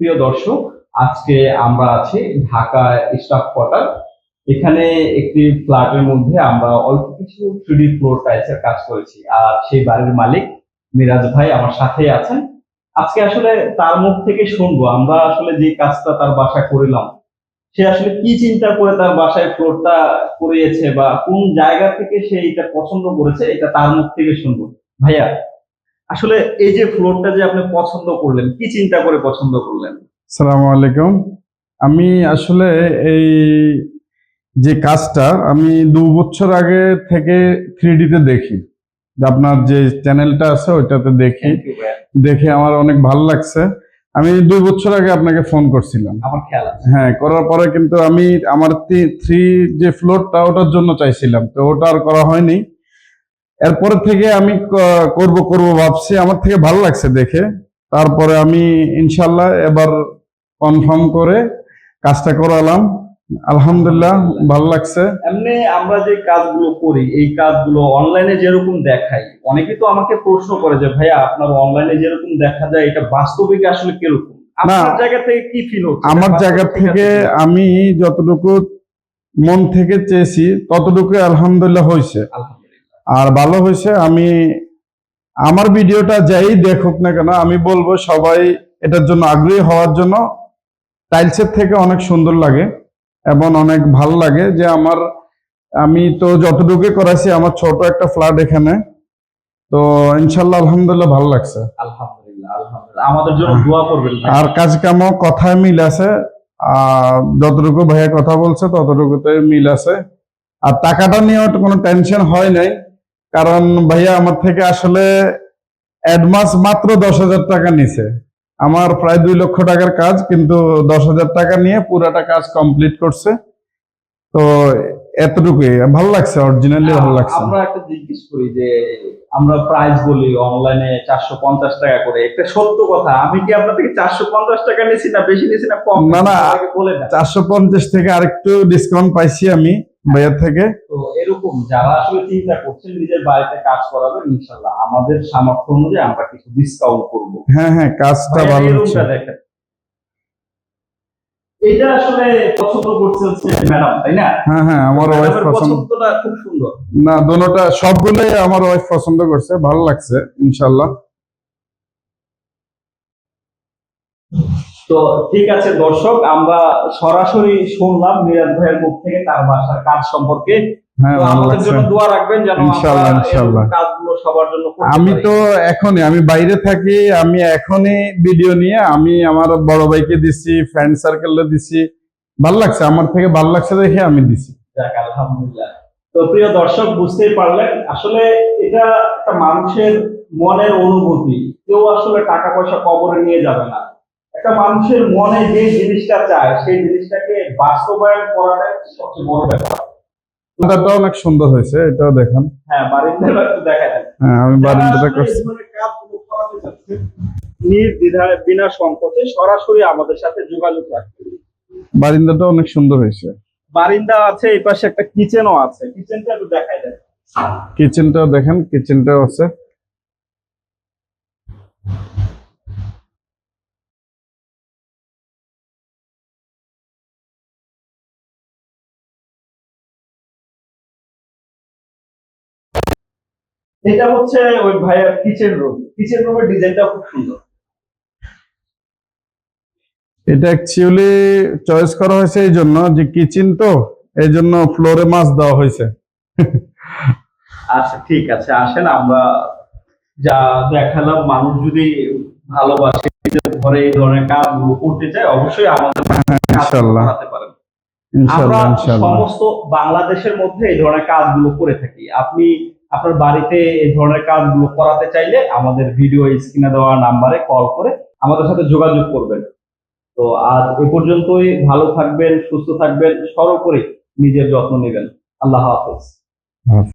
প্রিয় দর্শক, আজকে আমরা আছি ঢাকা স্টাফ কোয়ার্টার। এখানে একটি ফ্ল্যাটের মধ্যে আমরা অল্প কিছু থ্রিডি ফ্লোর টাইলসের কাজ করেছি আর সেই বাড়ির মালিক মিরাজ ভাই আমার সাথেই আছেন। আজকে আসলে তার মুখ থেকে শুনব, আমরা আসলে যে কাজটা তার বাসায় করিলাম, সে আসলে কি চিন্তা করে তার বাসায় ফ্লোরটা করিয়েছে বা কোন জায়গা থেকে সে এটা পছন্দ করেছে, এটা তার মুখ থেকে শুনব। ভাইয়া আসলে এই যে ফ্লোরটা যে আপনি পছন্দ করলেন কি চিন্তা করে পছন্দ করলেন? সালাম আলাইকুম। আমি আসলে এই যে কাজটা আমি দু বছর আগে থেকে থ্রিডিতে দেখি। আপনার যে চ্যানেলটা আছে ওইটাতে দেখি। দেখে আমার অনেক ভালো লাগছে। আমি দুই বছর আগে আপনাকে ফোন করছিলাম। আমার খেয়াল হ্যাঁ করার পরে কিন্তু আমি আমার থ্রি যে ফ্লোরটা ওটার জন্য চাইছিলাম। তো ওটা আর করা হয়নি। এরপরে থেকে আমি করব করব ভাবছি। আমার থেকে ভালো লাগছে দেখে। তারপরে আমি ইনশাল্লাহ এবার কনফার্ম করে কাজটা করালাম। আলহামদুলিল্লাহ ভালো লাগছে। এমনি আমরা যে কাজগুলো করি এই কাজগুলো অনলাইনে যেরকম দেখাই অনেকে তো আমাকে প্রশ্ন করে যে ভাইয়া আপনার অনলাইনে যেরকম দেখা যায় এটা বাস্তবিক আসলে কীরকম? আপনার জায়গা থেকে কি ফিল হচ্ছে? আমার জায়গা থেকে আমি যতটুকু মন থেকে চেয়েছি ততটুকু আলহামদুলিল্লাহ হয়েছে। আর ভালো হয়েছে আমি আমার ভিডিওটা যাই দেখুক না কেন আমি বলব সবাই এটার জন্য আগ্রহী হওয়ার জন্য টাইলসের থেকে অনেক সুন্দর লাগে এবং অনেক ভালো লাগে যে আমার আমি তো যতটুকু করাইছি আমার ছোট একটা ফ্ল্যাট এখানে। তো ইনশাল্লাহ আলহামদুলিল্লাহ ভালো লাগছে। আলহামদুলিল্লাহ আলহামদুলিল্লাহ। আমাদের জন্য দোয়া করবেন আর কাজ কামও কথায় মিল আছে আর যতটুকু ভাইয়া কথা বলছে ততটুকুতে মিল আছে। আর টাকাটা নিয়ে কোনো টেনশন হয় নাই। কারণ ভাইয়া আমার থেকে আসলে অ্যাডভান্স মাত্র দশ হাজার টাকা নিছে। আমার প্রায় দুই লক্ষ টাকার কাজ কিন্তু দশ হাজার টাকা নিয়ে পুরাটা কাজ কমপ্লিট করছে। তো এতটুকুই। ভালো লাগছে অরিজিনালি ভালো লাগছে। আমরা একটা জিজ্ঞেস করি যে আমরা প্রাইস বলি অনলাইনে চারশো পঞ্চাশ টাকা করে। একটা সত্য কথা আমি কি আপনার থেকে চারশো পঞ্চাশ টাকা নিয়েছি না বেশি নিয়েছি না কম? না, না। বলে চারশো পঞ্চাশ থেকে আরেকটু ডিসকাউন্ট পাইছি আমি। ভাইয়ার থেকে? তো এরকম যারা আসলে চিন্তা করছেন নিজের বাড়িতে কাজ করাবেন ইনশাল্লাহ। আমাদের সামর্থ্য অনুযায়ী আমরা কিছু ডিসকাউন্ট করব। হ্যাঁ হ্যাঁ কাজটা ভালো হচ্ছে। এটা আসলে পছন্দ করছে হচ্ছে ম্যাডাম তাই না? হ্যাঁ হ্যাঁ আমার ওয়াইফ পছন্দ। পছন্দটা খুব সুন্দর। না দোনোটা সবগুলোই আমার ওয়াইফ পছন্দ করছে ভালো লাগছে ইনশাল্লাহ। তো ঠিক আছে দর্শক আমরা সরাসরি শুনলাম মিরাজ ভাইয়ের মুখ থেকে তার বাসার কাজ সম্পর্কে। হ্যাঁ আমি তো এখনই আমি বাইরে থাকি আমি এখনই ভিডিও নিয়ে আমি আমার বড় ভাইকে দিছি ফ্রেন্ড সার্কেলে দিছি। ভালো লাগছে আমার থেকে ভালো লাগছে দেখে আমি দিছি। আলহামদুলিল্লাহ। তো প্রিয় দর্শক বুঝতেই পারলেন আসলে এটা একটা মানুষের মনের অনুভূতি। কেউ আসলে টাকা পয়সা কবরে নিয়ে যাবে না। একটা মানুষের মনে যে জিনিসটা চায় সেই জিনিসটাকে বাস্তবায়ন করাটাই সবচেয়ে বড় ব্যাপার। বারান্দাটা অনেক সুন্দর হয়েছে এটাও দেখেন। হ্যাঁ বারিন্দাটা একটু দেখা যায় হ্যাঁ আমি বারান্দাটা করছি। নির্দ্বিধায় বিনা সংকোচে সরাসরি আমাদের সাথে যোগাযোগ রাখতে বারান্দাটা অনেক সুন্দর হয়েছে। বারিন্দা আছে এই পাশে একটা কিচেনও আছে। কিচেনটা একটু দেখাই দেয় কিচেনটাও দেখেন কিচেনটাও আছে। এটা হচ্ছে ওই ভাইয়ের কিচেন রুম কিচেন রুমের ডিজাইনটা খুব সুন্দর। এটা অ্যাকচুয়ালি চয়েস করা হয়েছে এই জন্য যে কিচেন তো এই জন্য ফ্লোরে মাছ দেওয়া হয়েছে। আচ্ছা ঠিক আছে আসেন আমরা যা দেখালাম মানুষ যদি ভালোবাসে ঘরে এই ধরনের কাজগুলো করতে চায় অবশ্যই আমাদের কাজগুলো ইনশাল্লাহ। পারেন। সমস্ত বাংলাদেশের মধ্যে এই ধরনের কাজগুলো করে থাকি। আপনি আপনার বাড়িতে এই ধরনের কাজগুলো করাতে চাইলে আমাদের ভিডিও স্ক্রিনে দেওয়া নাম্বারে কল করে আমাদের সাথে যোগাযোগ করবেন। তো আজ এ পর্যন্তই, ভালো থাকবেন, সুস্থ থাকবেন, সর্বোপরি নিজের যত্ন নেবেন। আল্লাহ হাফেজ।